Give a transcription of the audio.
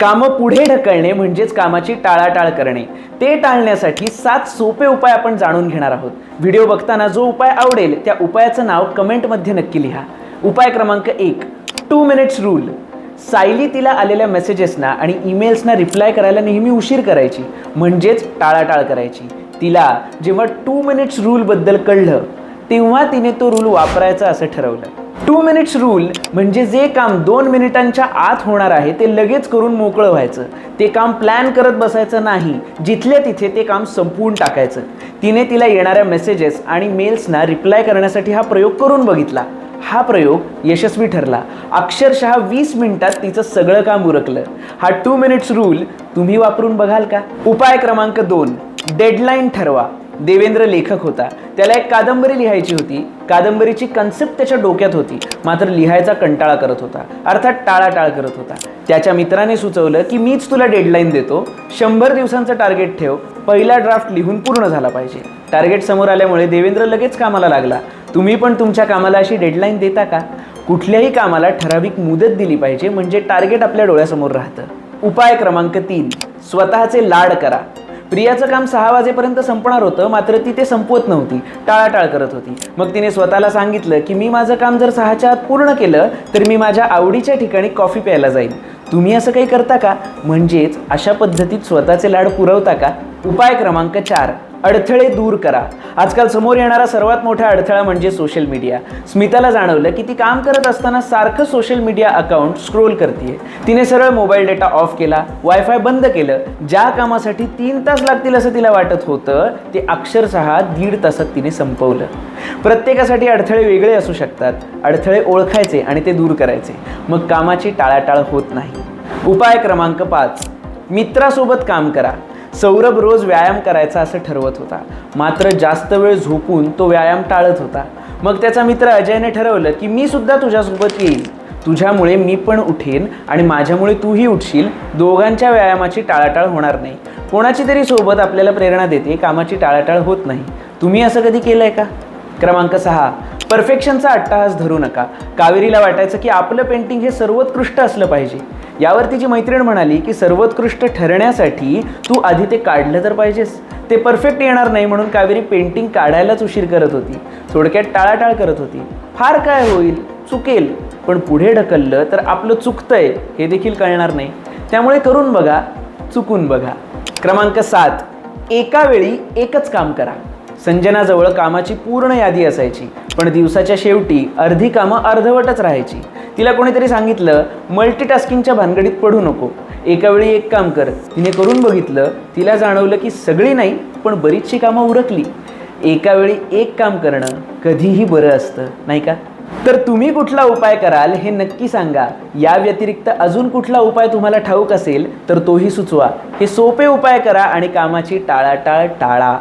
कामं पुढे ढकलणे म्हणजेच कामाची टाळाटाळ करणे. ते टाळण्यासाठी सात सोपे उपाय आपण जाणून घेणार आहोत. व्हिडिओ बघताना जो उपाय आवडेल त्या उपायाचं नाव कमेंटमध्ये नक्की लिहा. उपाय क्रमांक एक टू मिनिट्स रूल सायली तिला आलेल्या मेसेजेसना आणि ईमेल्सना रिप्लाय करायला नेहमी उशीर करायची म्हणजेच टाळाटाळ करायची. तिला जेव्हा टू मिनिट्स रूलबद्दल कळलं तेव्हा तिने तो रूल वापरायचा असं ठरवलं. टू मिनिट्स रूल म्हणजे जे काम दोन मिनिटांच्या आत होणार आहे ते लगेच करून मोकळं व्हायचं. ते काम प्लॅन करत बसायचं नाही. जिथल्या तिथे ते काम संपवून टाकायचं. तिने तिला येणाऱ्या मेसेजेस आणि मेल्सना रिप्लाय करण्यासाठी हा प्रयोग करून बघितला. हा प्रयोग यशस्वी ठरला. अक्षरशः वीस मिनिटात तिचं सगळं काम उरकलं. हा टू मिनिट्स रूल तुम्ही वापरून बघाल का? उपाय क्रमांक दोन. डेडलाईन ठरवा. देवेंद्र लेखक होता. त्याला एक कादंबरी लिहायची होती. कादंबरीची कन्सेप्ट त्याच्या डोक्यात होती. मात्र लिहायचा कंटाळा करत होता. अर्थात टाळाटाळ करत होता. त्याच्या मित्राने सुचवलं की मीच तुला डेडलाईन देतो. शंभर दिवसांचं टार्गेट ठेव. पहिला ड्राफ्ट लिहून पूर्ण झाला पाहिजे. टार्गेट समोर आल्यामुळे देवेंद्र लगेच कामाला लागला. तुम्ही पण तुमच्या कामाला अशी डेडलाईन देता का? कुठल्याही कामाला ठराविक मुदत दिली पाहिजे म्हणजे टार्गेट आपल्या डोळ्यासमोर राहतं. उपाय क्रमांक तीन. स्वतःचे लाड करा. प्रियाचं काम सहा वाजेपर्यंत संपणार होतं मात्र ती ते संपवत नव्हती. टाळाटाळ करत होती. मग तिने स्वतःला सांगितलं की मी माझं काम जर सहाच्या आत पूर्ण केलं तर मी माझ्या आवडीच्या ठिकाणी कॉफी प्यायला जाईल तुम्ही असं काही करता का? म्हणजेच अशा पद्धतीत स्वतःचे लाड पुरवता का? उपाय क्रमांक चार. अडथळे दूर करा. आजकाल समोर येणारा सर्वात मोठा अडथळा म्हणजे सोशल मीडिया स्मिताला जाणवलं की ती काम करत असताना सारखं सोशल मीडिया अकाउंट स्क्रोल करते तिने सरळ मोबाईल डेटा ऑफ केला वायफाय बंद केलं. ज्या कामासाठी तीन तास लागतील असं तिला वाटत होतं ते अक्षरशः दीड तासात तिने संपवलं. प्रत्येकासाठी अडथळे वेगळे असू शकतात. अडथळे ओळखायचे आणि ते दूर करायचे. मग कामाची टाळाटाळ होत नाही. उपाय क्रमांक पाच. मित्रासोबत काम करा. सौरभ रोज व्यायाम करायचा असं ठरवत होता. मात्र जास्त वेळ झोपून तो व्यायाम टाळत होता. मग त्याचा मित्र अजयने ठरवलं की मी सुद्धा तुझ्यासोबत येईल तुझ्यामुळे मी पण उठेन आणि माझ्यामुळे तूही उठशील. दोघांच्या व्यायामाची टाळाटाळ होणार नाही. कोणाची तरी सोबत आपल्याला प्रेरणा देते. कामाची टाळाटाळ होत नाही. तुम्ही असं कधी केलं आहे का? क्रमांक सहा. परफेक्शनचा अट्टाहास धरू नका. कावेरीला वाटायचं की आपलं पेंटिंग हे सर्वोत्कृष्ट असलं पाहिजे. यावर तिची मैत्रीण म्हणाली की सर्वोत्कृष्ट ठरण्यासाठी तू आधी ते काढलं तर पाहिजेस. ते परफेक्ट येणार नाही म्हणून कावेरी पेंटिंग काढायलाच उशीर करत होती. थोडक्यात टाळाटाळ करत होती. फार काय होईल? चुकेल. पण पुढे ढकललं तर आपलं चुकतंय हे देखील कळणार नाही. त्यामुळे करून बघा चुकून बघा. क्रमांक सात. एका वेळी एकच काम करा. संजनाजवळ कामाची पूर्ण यादी असायची. पण दिवसाच्या शेवटी अर्धी कामं अर्धवटच राहायची. तिला कोणीतरी सांगितलं मल्टीटास्किंगच्या भानगडीत पडू नको. एकावेळी एक काम कर. तिने करून बघितलं तिला जाणवलं की सगळी नाही पण बरीचशी कामं उरकली. एकावेळी एक काम करणं कधीही बरं असतं नाही का? तर तुम्ही कुठला उपाय कराल हे नक्की सांगा. या व्यतिरिक्त अजून कुठला उपाय तुम्हाला ठाऊक असेल तर तोही सुचवा. हे सोपे उपाय करा आणि कामाची टाळाटाळ टाळा.